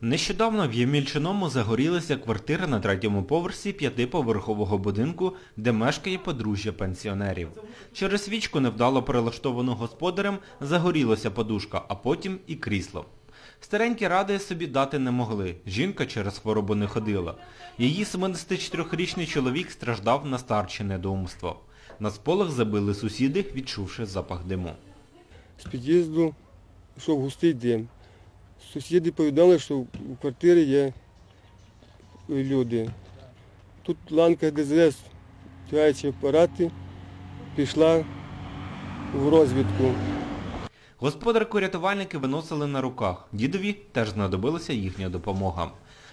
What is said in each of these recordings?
Нещодавно в Ємільчиному загорілася квартира на третьому поверсі п'ятиповерхового будинку, де мешкає подружжя пенсіонерів. Через свічку невдало перелаштовану господарем загорілася подушка, а потім і крісло. Старенькі ради собі дати не могли. Жінка через хворобу не ходила. Її 74-річний чоловік страждав на старче недоумство. На сполох забили сусіди, відчувши запах диму. З під'їзду йшов густий дим. Сусіди повідомили, що в квартирі є люди. Тут ланка ДЗС, тягаючи апарати, пішла в розвідку. Господарку рятувальники виносили на руках. Дідові теж знадобилася їхня допомога.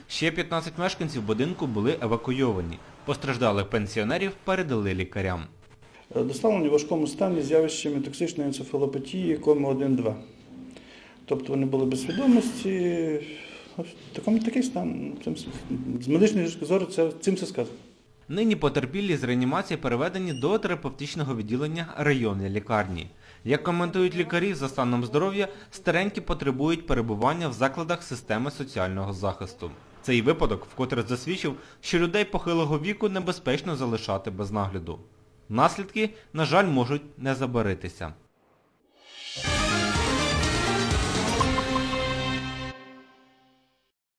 Ще 15 мешканців будинку були евакуйовані. Постраждалих пенсіонерів передали лікарям. Доставлені в важкому стані з явищами токсичної енцефалопатії коми 1-2. Тобто вони були без свідомості. Такому такий стан. З медичної зору це, цим все сказано. Нині потерпілі з реанімації переведені до терапевтичного відділення районної лікарні. Як коментують лікарі, за станом здоров'я старенькі потребують перебування в закладах системи соціального захисту. Цей випадок вкотре засвідчив, що людей похилого віку небезпечно залишати без нагляду. Наслідки, на жаль, можуть не забаритися.